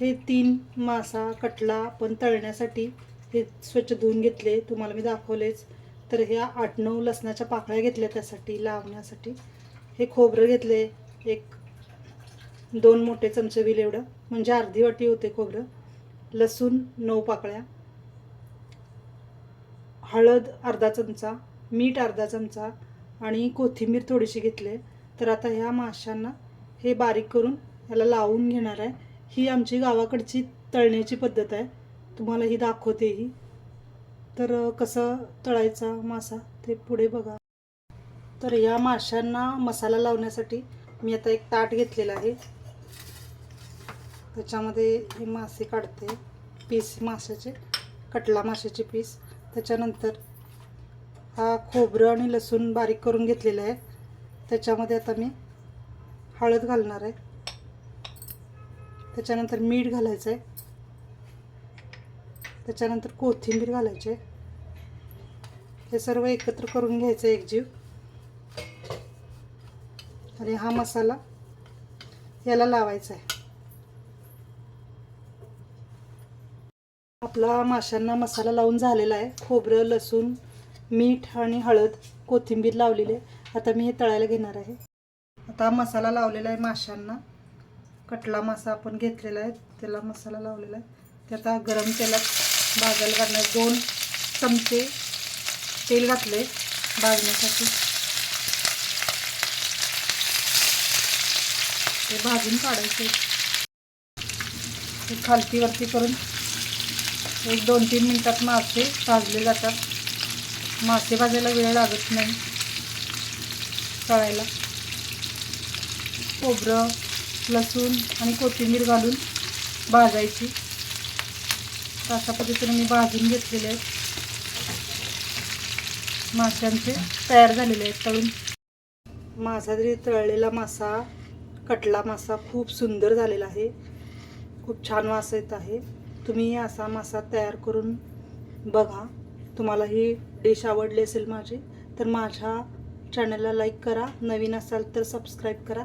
हे तीन मासा कटला आपण तळण्यासाठी हे स्वच्छ धुवून घेतले. तुम्हाला मी दाखवलेच. तर ह्या आठ नऊ लसणाच्या पाकळ्या घेतल्या त्यासाठी लावण्यासाठी. हे खोबरं घेतले. एक दोन मोठे चमचे बिल एवढं. म्हणजे अर्धी वाटी होते खोबरं. लसूण नऊ पाकळ्या. हळद अर्धा चमचा मीठ अर्धा चमचा आणि कोथिंबीर थोडीशी घेतली. तर आता ह्या माशांना हे बारीक करून ह्याला लावून घेणार आहे. ही आमची गावाकडची तळण्याची पद्धत आहे. तुम्हाला ही दाखवते ही. तर कसं तळायचा मासा ते पुढे बघा. तर या माशांना मसाला लावण्यासाठी मी आता एक ताट घेतलेला आहे. त्याच्यामध्ये हे मासे काढते. पीस माशाचे कटला माशाचे पीस. त्याच्यानंतर हा खोबरं आणि लसूण बारीक करून घेतलेलं आहे. त्याच्यामध्ये आता मी हळद घालणार आहे. त्याच्यानंतर मीठ घालायचं आहे त्याच्यानंतर कोथिंबीर घालायची. आहे हे सर्व एकत्र करून घ्यायचं आहे एकजीव आणि हा मसाला याला लावायचा आहे. आपला माशांना मसाला लावून झालेला आहे. खोबरं लसूण मीठ आणि हळद कोथिंबीर लावलेली आहे. आता मी हे तळायला घेणार आहे. आता हा मसाला लावलेला आहे माशांना. कटला मासा आपण घेतलेला आहे त्याला मसाला लावलेला आहे. ते आता गरम तेलात भाजायला घालणार दोन चमचे तेल घातले भाजण्यासाठी. ते भाजून काढायचे ते खालती वरती करून एक दोन तीन मिनटात मासे भाजले जातात. मासे भाजायला वेळ लागत नाही. तळायला. खोबरं लसूण आणि कोथिंबीर घालून भाजायची. तर अशा पद्धतीने मी भाजून घेतलेले आहेत. माशांचे तयार झालेले आहेत तळून. माझा तरी तळलेला मासा कटला मासा खूप सुंदर झालेला आहे. खूप छान वास येत आहे. तुम्ही असा मासा तयार करून बघा. तुम्हाला ही डिश आवडली असेल माझी तर माझ्या चॅनलला लाईक करा. नवीन असाल तर सबस्क्राईब करा.